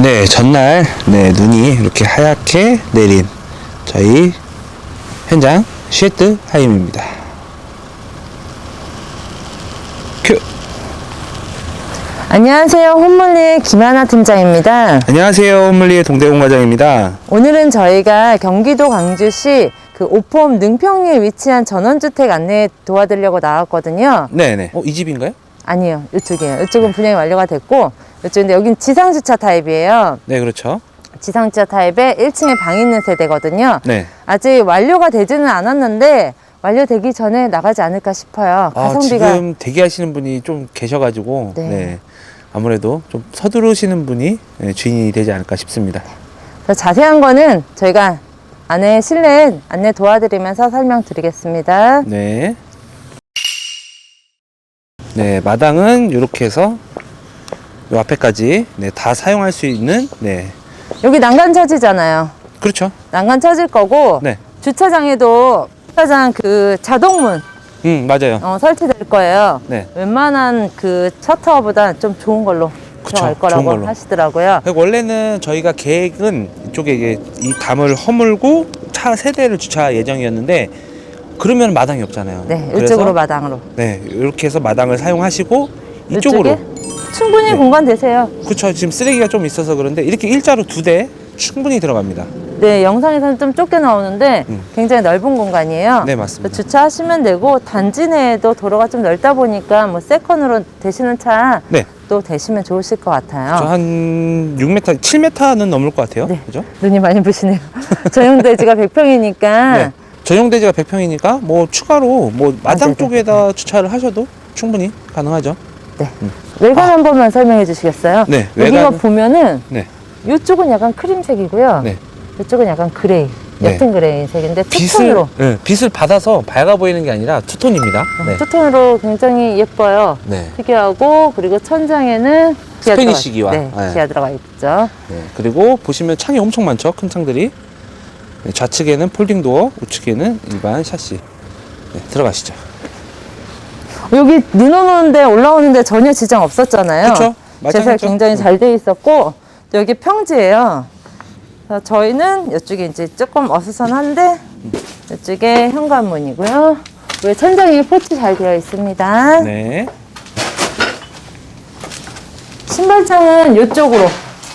네, 전날 네, 눈이 이렇게 하얗게 내린 저희 현장 쉐트 하임입니다. 큐. 안녕하세요. 홈몰리의 김하나 팀장입니다. 안녕하세요, 홈물리의 동대공 과장입니다. 오늘은 저희가 경기도 광주시 그 오폼 능평리에 위치한 전원주택 안내 도와드리려고 나왔거든요. 네, 네. 어, 이 집인가요? 아니요, 이쪽이에요. 이쪽은 분양이 완료가 됐고, 이쪽인데 여긴 지상주차 타입이에요. 네, 그렇죠. 지상주차 타입에 1층에 방 있는 세대거든요. 네. 아직 완료가 되지는 않았는데 완료되기 전에 나가지 않을까 싶어요. 아, 가성비가 지금 대기하시는 분이 좀 계셔가지고 네. 네. 아무래도 좀 서두르시는 분이 네, 주인이 되지 않을까 싶습니다. 그래서 자세한 거는 저희가 안에 실내 안내 도와드리면서 설명드리겠습니다. 네. 네, 마당은 이렇게 해서 요 앞에까지 네, 다 사용할 수 있는 네. 여기 난간 처지잖아요. 그렇죠. 난간 처질 거고 네. 주차장에도 주차장 그 자동문 음, 맞아요. 어, 설치될 거예요. 네. 웬만한 그 셔터보다 좀 좋은 걸로 그쵸, 들어갈 좋은 거라고 걸로. 하시더라고요. 원래는 저희가 계획은 이쪽에 이게 이 담을 허물고 차 세 대를 주차 예정이었는데 그러면 마당이 없잖아요. 네, 그래서 이쪽으로 마당으로. 네, 이렇게 해서 마당을 사용하시고 이쪽으로 이쪽에 충분히 네. 공간 되세요. 그렇죠. 지금 쓰레기가 좀 있어서 그런데 이렇게 일자로 두 대 충분히 들어갑니다. 네, 영상에서는 좀 좁게 나오는데 음. 굉장히 넓은 공간이에요. 네, 맞습니다. 주차하시면 되고 단지 내에도 도로가 좀 넓다 보니까 뭐 세컨으로 되시는 차 네. 또 되시면 좋으실 것 같아요. 저한 6m, 7m는 넘을 것 같아요. 네. 그죠? 눈이 많이 부시네요. 전용대지가 100평이니까 네. 전용 대지가 100평이니까 뭐 추가로 뭐 마당 아, 네네. 쪽에다 주차를 하셔도 충분히 가능하죠. 네. 외관 한 번만 설명해 주시겠어요? 아. 네, 여기가 외관- 보면은 네. 이쪽은 약간 크림색이고요. 네. 이쪽은 약간 그레이, 네. 옅은 그레이 색인데 빛을 투톤으로 네, 빛을 받아서 밝아 보이는 게 아니라 투톤입니다. 네. 투톤으로 굉장히 예뻐요. 네. 특이하고 그리고 천장에는 기아 스페니쉬 들어가- 기와. 네, 네. 기아 들어가 있죠. 네. 그리고 보시면 창이 엄청 많죠. 큰 창들이. 네, 좌측에는 폴딩 도어, 우측에는 일반 샤시. 네, 들어가시죠. 여기 눈 오는데 올라오는데 전혀 지장 없었잖아요. 그쵸. 제설 마찬가지죠. 굉장히 잘 돼 있었고 또 여기 평지예요. 그래서 저희는 이쪽에 이제 조금 어수선한데 이쪽에 현관문이고요. 왜 천장이 포치 잘 되어 있습니다. 네. 신발장은 이쪽으로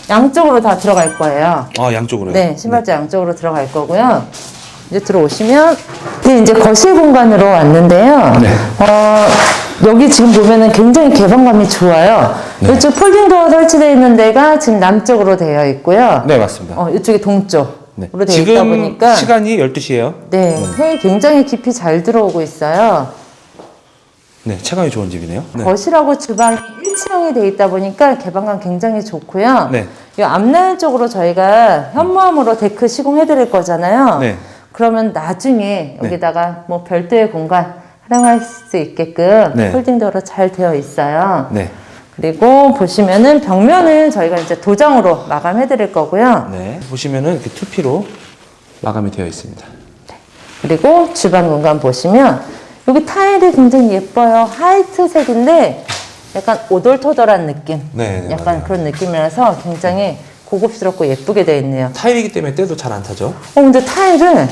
양쪽으로 다 들어갈 거예요. 아, 양쪽으로요. 네, 신발장 양쪽으로 들어갈 거고요. 이제 들어오시면 네, 이제 거실 공간으로 왔는데요. 네. 어, 여기 지금 보면은 굉장히 개방감이 좋아요. 네. 이쪽 폴딩 도어 설치되어 있는 데가 지금 남쪽으로 되어 있고요. 네, 맞습니다. 어, 이쪽이 동쪽으로 네. 되어 있다 지금 보니까 시간이 12시예요. 네, 해이 굉장히 깊이 잘 들어오고 있어요. 네, 체감이 좋은 집이네요. 네. 거실하고 주방이 일체형이 돼 있다 보니까 개방감 굉장히 좋고요. 네. 이 앞라인 쪽으로 저희가 현무암으로 데크 시공해 드릴 거잖아요. 네. 그러면 나중에 여기다가 뭐 별도의 공간 활용할 수 있게끔 네. 폴딩도어로 잘 되어 있어요. 네. 그리고 보시면은 벽면은 저희가 이제 도장으로 마감해 드릴 거고요. 네. 보시면은 이렇게 투피로 마감이 되어 있습니다. 그리고 주방 공간 보시면 여기 타일이 굉장히 예뻐요. 화이트색인데 약간 오돌토돌한 느낌. 네, 네, 약간 맞아요. 그런 느낌이라서 굉장히 고급스럽고 예쁘게 되어 있네요. 타일이기 때문에 때도 잘 안 타죠. 어, 근데 타일을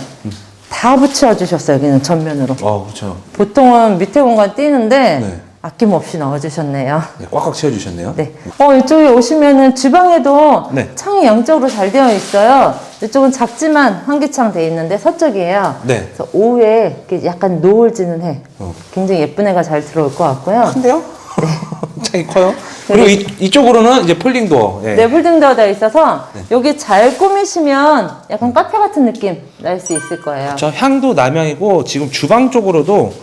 다 붙여 주셨어요. 여기는 전면으로. 어, 그렇죠. 보통은 밑에 공간 띄는데 네. 아낌없이 넣어 주셨네요. 네, 꽉꽉 채워 주셨네요. 네. 어, 이쪽에 오시면은 주방에도 네. 창이 양쪽으로 잘 되어 있어요. 이쪽은 작지만 환기창 되어 있는데 서쪽이에요. 네. 그래서 오후에 이렇게 약간 노을 지는 해. 어. 굉장히 예쁜 해가 잘 들어올 것 같고요. 큰데요? 창이 커요. 그리고 이, 이쪽으로는 이제 폴딩 도어. 예. 네, 폴딩도어 되어 있어서 여기 잘 꾸미시면 약간 카페 같은 느낌 날 수 있을 거예요. 저 향도 남향이고 지금 주방 쪽으로도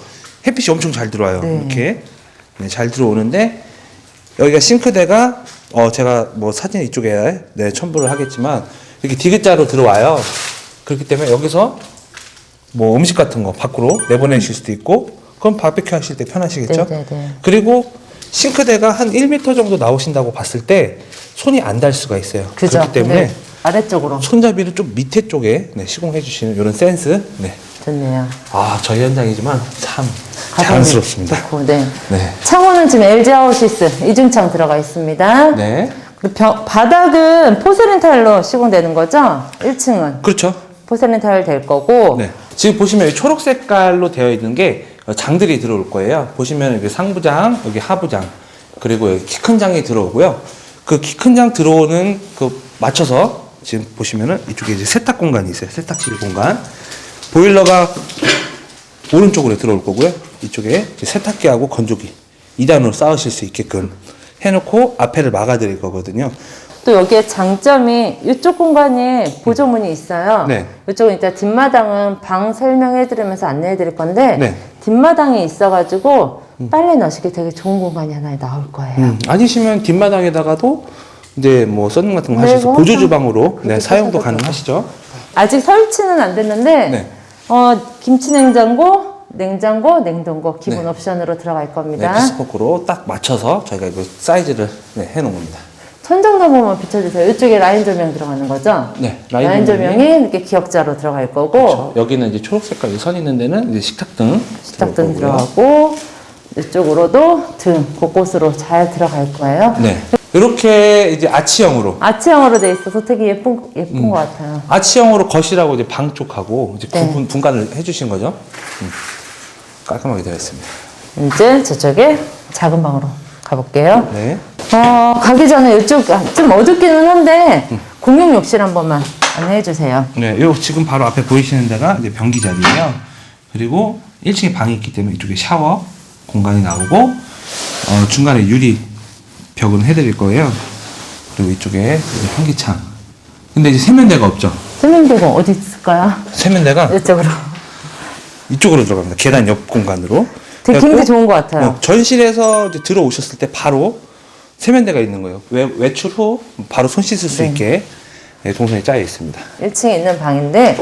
햇빛이 엄청 잘 들어와요. 네. 이렇게 네, 잘 들어오는데 여기가 싱크대가 어 제가 뭐 사진 이쪽에 네 첨부를 하겠지만 이렇게 디귿자로 들어와요. 그렇기 때문에 여기서 뭐 음식 같은 거 밖으로 내보내실 수도 있고 그럼 바베큐 하실 때 편하시겠죠? 네, 네, 네. 그리고 싱크대가 한 1m 정도 나오신다고 봤을 때 손이 안 닿을 수가 있어요. 그죠? 그렇기 때문에 네, 아래쪽으로 손잡이를 좀 밑에 쪽에 네, 시공해 주시는 이런 센스. 네. 좋네요. 아, 저희 현장이지만 참 자랑스럽습니다. 좋고, 네. 네. 창호는 지금 LG 하우시스 이중창 들어가 있습니다. 네. 그리고 벽- 바닥은 포세린 타일로 시공되는 거죠? 1층은 그렇죠. 포세린 타일 될 거고 네. 지금 보시면 이 초록 색깔로 되어 있는 게 어, 장들이 들어올 거예요. 보시면 여기 상부장, 여기 하부장, 그리고 여기 키 큰 장이 들어오고요. 그 키 큰 장 들어오는 그 맞춰서 지금 보시면은 이쪽에 이제 세탁 공간이 있어요. 세탁실 공간. 보일러가 오른쪽으로 들어올 거고요. 이쪽에 세탁기하고 건조기 2단으로 쌓으실 수 있게끔 해놓고 앞에를 막아드릴 거거든요. 또 여기에 장점이 이쪽 공간에 보조문이 있어요. 네. 이쪽은 이제 뒷마당은 방 설명해 드리면서 안내해 드릴 건데 네. 뒷마당이 있어가지고 빨래 넣으시기 되게 좋은 공간이 하나 나올 거예요. 음, 아니시면 뒷마당에다가도 이제 뭐 썬룸 같은 거 네, 하셔서 뭐 보조 항상 주방으로 네, 그렇게 사용도 하셔도 가능하시죠. 아직 설치는 안 됐는데 네. 어, 김치 냉장고, 냉장고, 냉동고 기본 네. 옵션으로 들어갈 네, 겁니다. 피스포크로 딱 맞춰서 저희가 이거 사이즈를 네, 해놓은 겁니다. 천정 너머만 비춰주세요. 이쪽에 라인 조명 들어가는 거죠? 네, 라인, 라인 조명이 조명이 이렇게 기역자로 들어갈 거고 그렇죠. 여기는 이제 초록 색깔 선 있는 데는 이제 식탁등 식탁등 거고요. 들어가고 이쪽으로도 등 곳곳으로 잘 들어갈 거예요. 네, 이렇게 이제 아치형으로 아치형으로 돼 있어서 되게 예쁜 예쁜 것 같아요. 아치형으로 거실하고 이제 방 쪽하고 이제 네. 구분 분간을 해주신 거죠. 음, 깔끔하게 되어 있습니다. 이제 저쪽에 작은 방으로 가볼게요. 네, 어, 가기 전에 이쪽 아, 좀 어둡기는 한데 공용 욕실 한 번만 안내해 주세요. 네, 요 지금 바로 앞에 보이시는 데가 이제 변기 자리예요. 그리고 1층에 방이 있기 때문에 이쪽에 샤워 공간이 나오고 어, 중간에 유리 벽은 해드릴 거예요. 그리고 이쪽에 이제 환기창. 근데 이제 세면대가 없죠. 세면대가 어디 있을까요? 세면대가 이쪽으로. 이쪽으로 들어갑니다. 계단 옆 공간으로. 되게 굉장히 좋은 것 같아요. 어, 전실에서 이제 들어오셨을 때 바로 세면대가 있는 거예요. 외, 외출 후 바로 손 씻을 수 네. 있게 네, 동선이 짜여 있습니다. 1층에 있는 방인데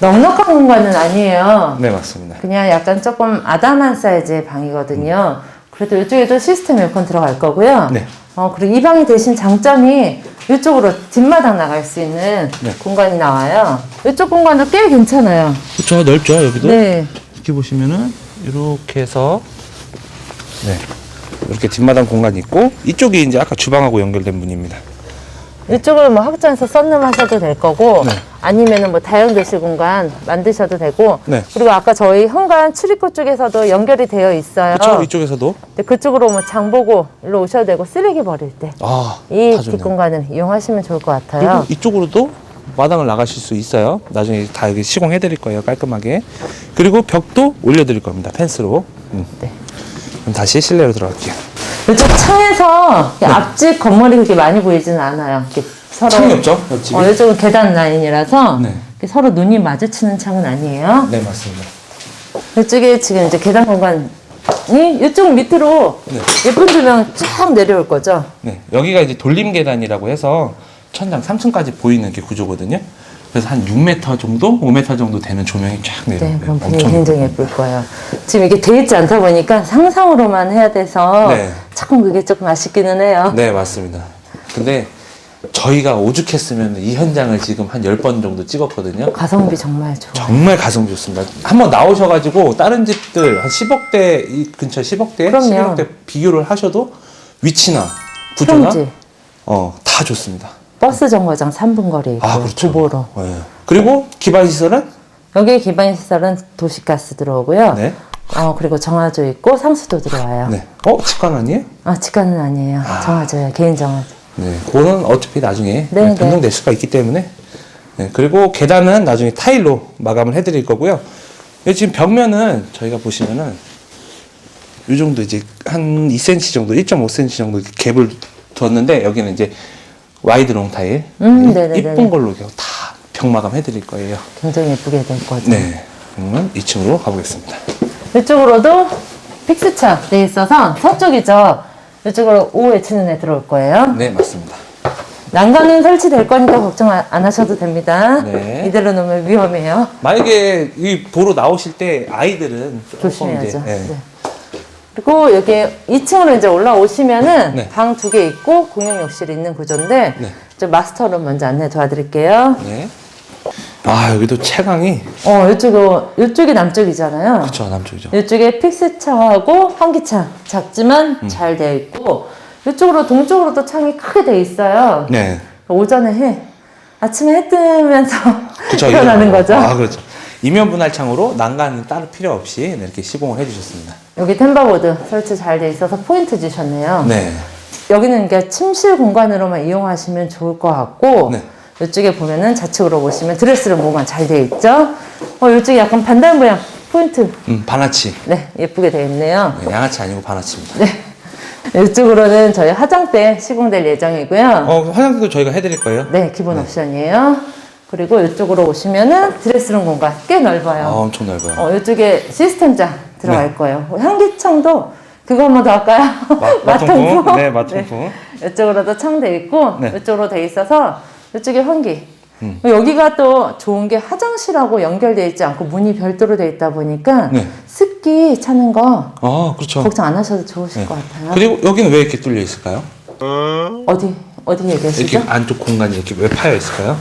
넉넉한 공간은 아니에요. 네, 맞습니다. 그냥 약간 조금 아담한 사이즈의 방이거든요. 그래도 이쪽에도 시스템 에어컨 들어갈 거고요. 네. 어, 그리고 이 방이 대신 장점이 이쪽으로 뒷마당 나갈 수 있는 네. 공간이 나와요. 이쪽 공간도 꽤 괜찮아요. 그렇죠. 넓죠, 여기도. 네. 이렇게 보시면은 이렇게 해서 네 이렇게 뒷마당 공간이 있고 이쪽이 이제 아까 주방하고 연결된 문입니다. 이쪽으로 뭐 확장해서 썬룸 하셔도 될 거고 네. 아니면은 뭐 다용도실 공간 만드셔도 되고 네. 그리고 아까 저희 현관 출입구 쪽에서도 연결이 되어 있어요. 그렇죠. 이쪽에서도 근데 그쪽으로 뭐 장 보고 일로 오셔도 되고 쓰레기 버릴 때 이 아 다 좋네요. 뒷공간을 이용하시면 좋을 것 그리고 같아요. 이쪽으로도 마당을 나가실 수 있어요. 나중에 다 여기 시공해 드릴 거예요. 깔끔하게. 그리고 벽도 올려 드릴 겁니다. 펜스로. 음. 네. 그럼 다시 실내로 들어갈게요. 이쪽 창에서 이렇게 앞집 건물이 그렇게 많이 보이지는 않아요. 이렇게 서로 창이 없죠? 옆집이. 어, 이쪽은 계단 라인이라서 네. 이렇게 서로 눈이 마주치는 창은 아니에요. 네 맞습니다. 이쪽에 지금 이제 계단 공간이 이쪽 밑으로 네. 예쁜 조명 쫙 내려올 거죠. 네, 여기가 이제 돌림 계단이라고 해서 천장 3층까지 보이는 게 구조거든요. 그래서 한 6m 정도, 5m 정도 되는 조명이 쫙 네, 내려오고요. 그럼 분위기 엄청 굉장히 예쁠 거예요. 지금 이게 돼 있지 않다 보니까 상상으로만 해야 돼서 네. 조금 그게 조금 아쉽기는 해요. 네, 맞습니다. 근데 저희가 오죽했으면 이 현장을 지금 한 10번 정도 찍었거든요. 가성비 정말 좋아. 정말 가성비 좋습니다. 한번 나오셔가지고 다른 집들 한 10억대, 이 근처 10억대, 그럼요. 11억대 비교를 하셔도 위치나 구조나 평지. 어, 다 좋습니다. 버스 정거장 3분 거리 있고 아, 그렇죠. 도보로. 네. 그리고 기반 시설은 여기 기반 시설은 도시가스 들어오고요. 네. 어 그리고 정화조 있고 상수도 들어와요. 네. 어, 직관 아니에요? 아 직관은 아니에요. 정화조예요. 개인 정화조. 네, 그거는 어차피 나중에 네, 네. 변동될 수가 있기 때문에. 네, 그리고 계단은 나중에 타일로 마감을 해드릴 거고요. 여기 지금 벽면은 저희가 보시면은 이 정도 이제 한 2cm 정도, 1.5cm 정도 이렇게 갭을 뒀는데 여기는 이제 와이드 롱 타일 음. 이쁜 걸로 다벽 마감 해드릴 거예요. 굉장히 예쁘게 될 거죠. 네, 그러면 2층으로 가보겠습니다. 이쪽으로도 픽스차 돼 있어서 서쪽이죠. 이쪽으로 오후에 치는 애 들어올 거예요. 네, 맞습니다. 난간은 설치될 거니까 걱정 안, 안 하셔도 됩니다. 네. 이대로 놓으면 위험해요. 만약에 이 보러 나오실 때 아이들은 조금 조심해야죠. 네. 네. 그리고 여기 2층으로 이제 올라오시면은 네. 방 두 개 있고 공용 욕실이 있는 구조인데 네. 저 마스터룸 먼저 안내 도와드릴게요. 네. 아 여기도 채광이 어, 이쪽은 이쪽이 남쪽이잖아요. 그쵸 남쪽이죠. 이쪽에 픽스차하고 환기창 작지만 음. 잘 되어 있고 이쪽으로 동쪽으로 또 창이 크게 돼 있어요. 네. 오전에 해, 아침에 해 뜨면서 그쵸. 일어나는 이거- 거죠. 아, 그렇죠. 이면 분할창으로 난간 따로 필요 없이 네, 이렇게 시공을 해주셨습니다. 여기 템바보드 설치 잘 돼 있어서 포인트 주셨네요. 네. 여기는 이게 침실 공간으로만 이용하시면 좋을 것 같고 네. 이쪽에 보면은 좌측으로 보시면 드레스룸 공간 잘 돼 있죠. 어 이쪽에 약간 반달 모양 포인트 음, 바나치. 네 예쁘게 되어 있네요. 네, 양아치 아니고 바나치입니다. 이쪽으로는 저희 화장대 시공될 예정이고요. 어, 화장실도 저희가 해드릴 거예요. 네 기본 옵션이에요. 그리고 이쪽으로 오시면은 드레스룸 공간 꽤 넓어요. 아, 엄청 넓어요. 어, 이쪽에 시스템장 들어갈 네. 거예요. 향기청도 그거 한 번 더 할까요? 마- 마통풍. 네, 마통풍. 네. 이쪽으로도 창돼 있고 네. 이쪽으로 돼 있어서 이쪽에 환기. 음. 여기가 또 좋은 게 화장실하고 연결돼 있지 않고 문이 별도로 돼 있다 보니까 네. 습기 차는 거 아, 그렇죠. 걱정 안 하셔도 좋으실 네. 것 같아요. 그리고 여기는 왜 이렇게 뚫려 있을까요? 어디 어디 얘기하시죠? 이렇게 안쪽 공간이 이렇게 왜 파여 있을까요?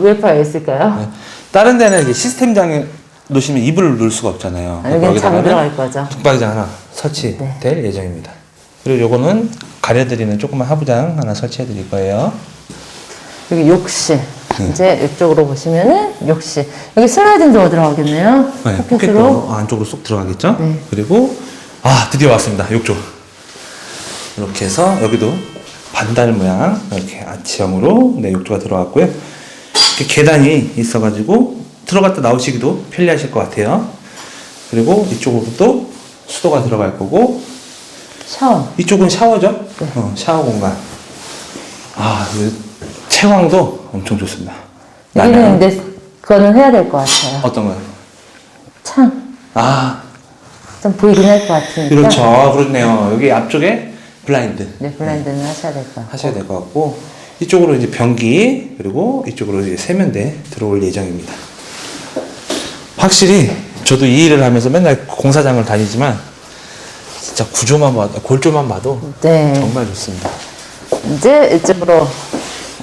왜 파여 있을까요? 네. 다른 데는 이제 시스템장에 놓으시면 이불을 놓을 수가 없잖아요. 아, 장 여기다가는 들어갈 거죠. 북박이장 하나 설치될 예정입니다. 그리고 요거는 가려드리는 조그만 하부장 하나 설치해 드릴 거예요. 여기 욕실. 네. 이제 이쪽으로 보시면은 욕실. 여기 슬라이딩 도어 들어가겠네요. 네, 포켓으로. 포켓도 안쪽으로 쏙 들어가겠죠? 네. 그리고 아 드디어 왔습니다. 욕조. 이렇게 해서 여기도 반달 모양 이렇게 아치형으로 네, 욕조가 들어갔고요. 이렇게 계단이 있어가지고 들어갔다 나오시기도 편리하실 것 같아요. 그리고 이쪽으로 또 수도가 들어갈 거고 샤워. 이쪽은 샤워죠? 어, 샤워 공간. 아, 이 채광도 엄청 좋습니다. 여기는 근데 그거는 해야 될 것 같아요. 어떤 거요? 창. 아, 좀 보이긴 할 것 같으니까. 그렇죠. 아, 그렇네요. 여기 앞쪽에 블라인드 네, 블라인드는 하셔야 될 것 같고. 하셔야 될 것 같고 이쪽으로 이제 변기 그리고 이쪽으로 이제 세면대 들어올 예정입니다. 확실히 저도 이 일을 하면서 맨날 공사장을 다니지만 진짜 구조만 봐도 골조만 봐도 네. 정말 좋습니다. 이제 이쪽으로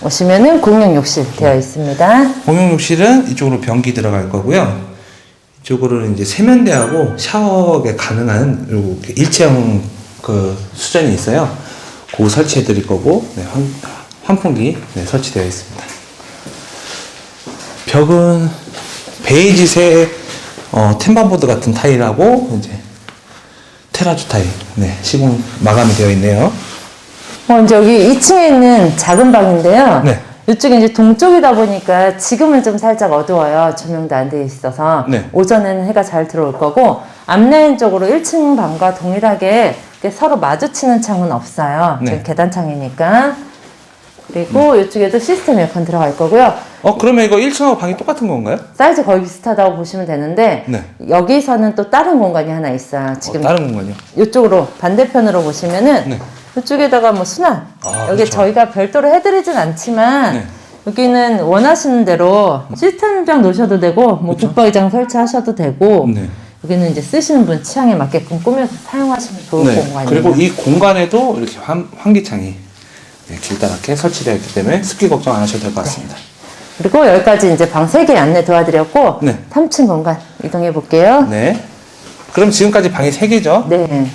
오시면은 공용 욕실 되어 있습니다. 공용 욕실은 이쪽으로 변기 들어갈 거고요. 이쪽으로는 이제 세면대하고 샤워가 가능한 이렇게 일체형 그 수전이 있어요. 그거 설치해 드릴 거고 네, 환, 환풍기 네, 설치되어 있습니다. 벽은 베이지색 어, 템바보드 같은 타일하고 이제 테라조 타일 네, 시공 마감이 되어 있네요. 어, 이제 여기 2층에 있는 작은 방인데요. 네. 이쪽이 이제 동쪽이다 보니까 지금은 좀 살짝 어두워요. 조명도 안 돼 있어서. 네. 오전에는 해가 잘 들어올 거고, 앞라인 쪽으로 1층 방과 동일하게 서로 마주치는 창은 없어요. 네. 지금 계단 창이니까. 그리고 이쪽에도 시스템 에어컨 들어갈 거고요. 어 그러면 이거 1층하고 방이 똑같은 건가요? 사이즈 거의 비슷하다고 보시면 되는데, 네. 여기서는 또 다른 공간이 하나 있어요. 지금 어, 다른 공간이요? 이쪽으로 반대편으로 보시면은 네. 이쪽에다가 뭐 수납 아, 여기 그렇죠. 저희가 별도로 해드리진 않지만 네. 여기는 원하시는 대로 시스템장 놓으셔도 되고 뭐 붙박이장 설치하셔도 되고 네. 여기는 이제 쓰시는 분 취향에 맞게끔 꾸며서 사용하시면 좋을 네. 공간이에요. 그리고 이 공간에도 이렇게 환, 환기창이 네, 길다랗게 설치되어 있기 때문에 습기 걱정 안 하셔도 될 것 같습니다. 그리고 여기까지 이제 방 3개 안내 도와드렸고 네. 3층 공간 이동해 볼게요. 네. 그럼 지금까지 방이 3개죠? 네.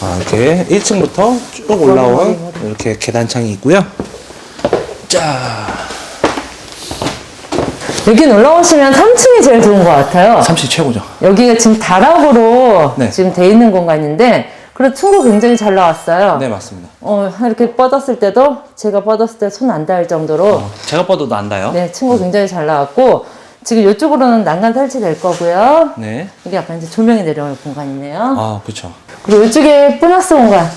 아, 이렇게 1층부터 쭉 올라온 이렇게 계단창이 있고요. 자, 여기 놀러 오시면 3층이 제일 좋은 것 같아요. 30 최고죠. 여기가 지금 다락으로 네. 지금 돼 있는 공간인데 그래도 층고 굉장히 잘 나왔어요. 네, 맞습니다. 어, 이렇게 뻗었을 때도 제가 뻗었을 때 손 안 닿을 정도로 어, 제가 뻗어도 안다요? 네, 층고 굉장히 잘 나왔고 지금 이쪽으로는 난간 설치될 거고요. 네. 이게 약간 이제 조명이 내려올 공간이네요. 아, 그쵸. 그리고 이쪽에 보너스 공간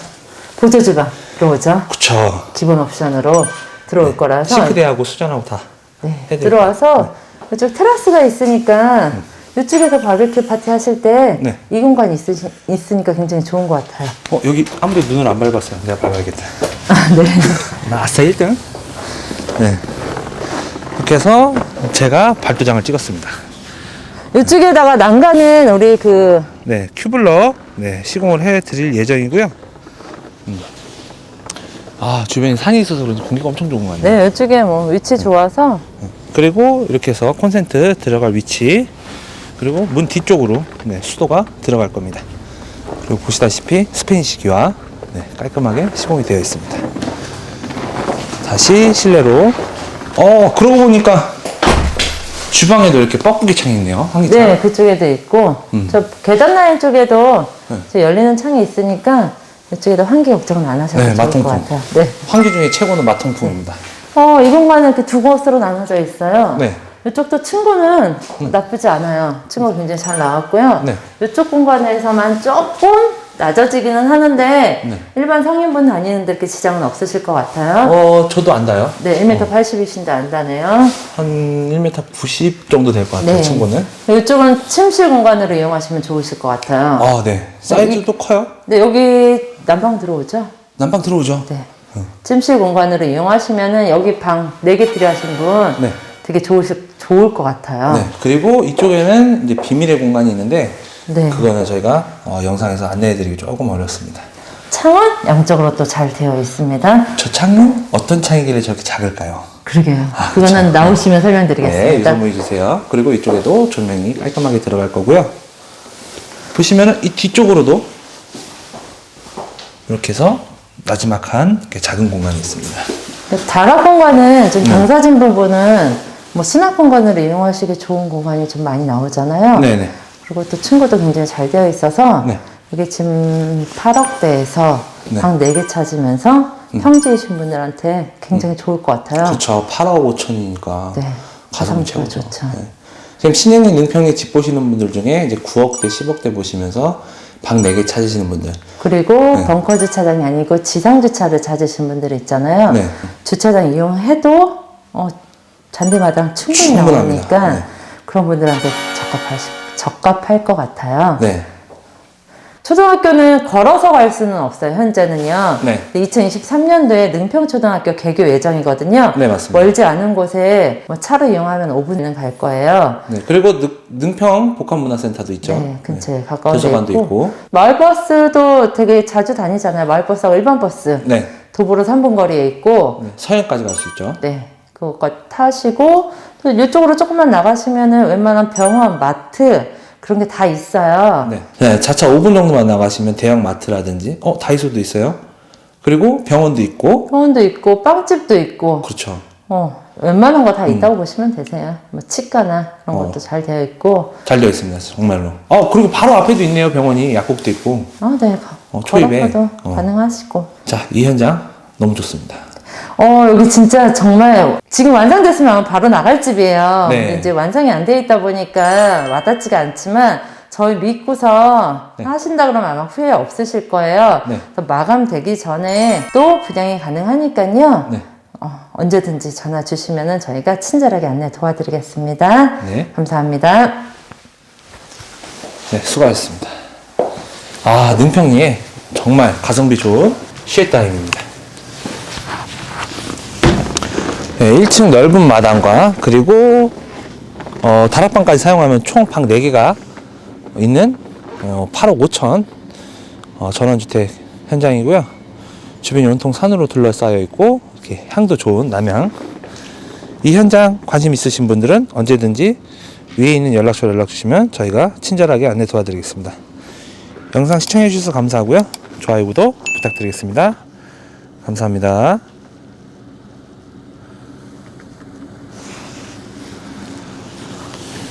보조 주방 들어오죠. 그쵸. 기본 옵션으로 들어올 거라서 싱크대하고 수전하고 다. 네, 해드릴게요. 들어와서 이쪽 테라스가 있으니까 이쪽에서 바베큐 파티 하실 때 이 네. 공간이 있으시, 있으니까 굉장히 좋은 것 같아요. 어, 여기 아무리 눈을 안 밟았어요. 내가 밟아야겠다. 아, 네. 나 아싸 1등. 네. 이렇게 해서 제가 발도장을 찍었습니다. 이쪽에다가 난간은 우리 그 네, 큐블럭 네, 시공을 해 드릴 예정이고요. 음. 아, 주변에 산이 있어서 그런지 공기가 엄청 좋은 것 같네요. 네, 이쪽에 뭐 위치 좋아서 그리고 이렇게 해서 콘센트 들어갈 위치 그리고 문 뒤쪽으로 네, 수도가 들어갈 겁니다. 그리고 보시다시피 스페인식 기와 네, 깔끔하게 시공이 되어 있습니다. 다시 실내로. 어, 그러고 보니까 주방에도 이렇게 뻐꾸기 창이 있네요. 환기창. 네, 그쪽에도 있고, 음. 저 계단 라인 쪽에도 네. 저 열리는 창이 있으니까 이쪽에도 환기 걱정은 안 하셔도 네, 좋을 마통풍. 같아요. 네. 환기 중에 최고는 마통풍입니다. 어, 이 공간은 이렇게 두 곳으로 나눠져 있어요. 네. 이쪽도 층고는 나쁘지 않아요. 층고 굉장히 잘 나왔고요. 네. 이쪽 공간에서만 조금 낮아지기는 하는데 네. 일반 성인분 다니는데 이렇게 지장은 없으실 것 같아요. 어, 저도 안다요. 네, 1m 80이신데 안 다네요. 한 1m 90 정도 될 것 같아요, 네. 친구는. 이쪽은 침실 공간으로 이용하시면 좋으실 것 같아요. 아, 네. 사이즈도 커요. 네, 여기 난방 들어오죠? 난방 들어오죠? 네. 침실 공간으로 이용하시면은 여기 방 4개 필요하신 분 네. 되게 좋으실, 좋을 것 같아요. 네. 그리고 이쪽에는 이제 비밀의 공간이 있는데 네. 그거는 저희가 어, 영상에서 안내해드리기 조금 어렵습니다. 창은 양쪽으로 또 잘 되어 있습니다. 저 창은 어떤 창이길래 저렇게 작을까요? 그러게요. 아, 그거는 그쵸. 나오시면 네, 설명드리겠습니다. 유선무해 주세요. 그리고 이쪽에도 조명이 깔끔하게 들어갈 거고요. 보시면은 이 뒤쪽으로도 이렇게 해서 이렇게 작은 공간이 있습니다. 다락 공간은 네. 좀 경사진 부분은 뭐 수납 공간으로 이용하시기 좋은 공간이 좀 많이 나오잖아요. 네네. 그리고 또 층고도 굉장히 잘 되어 있어서 네. 이게 지금 8억대에서 네. 음. 방 4개 찾으면서 평지이신 분들한테 굉장히 좋을 것 같아요. 그렇죠. 8억 5천이니까 네. 가성 가성비가 최고죠. 좋죠. 네. 지금 신흥리 능평에 집 보시는 분들 중에 이제 9억대, 10억대 보시면서 방 4개 찾으시는 분들. 그리고 네. 벙커 주차장이 아니고 지상 주차를 찾으신 분들 있잖아요. 네. 주차장 이용해도 어, 잔디마당 충분히 충분합니다. 나오니까 네. 그런 분들한테 적합할, 적합할 것 같아요. 네. 초등학교는 걸어서 갈 수는 없어요, 현재는요. 네. 2023년도에 능평초등학교 개교 예정이거든요. 네, 맞습니다. 멀지 않은 곳에 뭐 차로 이용하면 5분은 갈 거예요. 네. 그리고 능, 능평 복합문화센터도 있죠. 네, 근처에 가까운 데 도서관도 있고. 있고. 마을버스도 되게 자주 다니잖아요. 마을버스하고 일반 버스. 네. 도보로 3분 거리에 있고, 네. 서현까지 갈 수 있죠. 네. 그거 타시고, 또 이쪽으로 조금만 나가시면은 웬만한 병원, 마트, 그런 게 다 있어요. 네. 네, 자차 5분 정도만 나가시면 대형 마트라든지, 어, 다이소도 있어요. 그리고 병원도 있고, 병원도 있고, 빵집도 있고, 그렇죠. 어, 웬만한 거 다 있다고 보시면 되세요. 뭐, 치과나 그런 어. 것도 잘 되어 있고, 잘 되어 있습니다. 정말로. 어, 그리고 바로 앞에도 있네요. 병원이. 약국도 있고. 어, 네. 가- 어, 초입에. 걸어서도 어. 가능하시고. 자, 이 현장 너무 좋습니다. 어, 여기 진짜 정말 지금 완성됐으면 아마 바로 나갈 집이에요. 네. 근데 이제 완성이 안 돼 있다 보니까 와닿지가 않지만 저희 믿고서 네. 하신다 그러면 아마 후회 없으실 거예요. 네. 그래서 마감되기 전에 또 분양이 가능하니까요. 네. 어, 언제든지 전화 주시면 저희가 친절하게 안내 도와드리겠습니다. 네. 감사합니다. 네, 수고하셨습니다. 아, 능평리에 정말 가성비 좋은 쉐타임입니다. 네, 1층 넓은 마당과 그리고 어, 다락방까지 사용하면 총 방 4개가 있는 어, 8억 5천 어, 전원주택 현장이고요. 주변이 온통 산으로 둘러싸여 있고 이렇게 향도 좋은 남향. 이 현장 관심 있으신 분들은 언제든지 위에 있는 연락처로 연락 주시면 저희가 친절하게 안내 도와드리겠습니다. 영상 시청해 주셔서 감사하고요. 좋아요, 구독 부탁드리겠습니다. 감사합니다.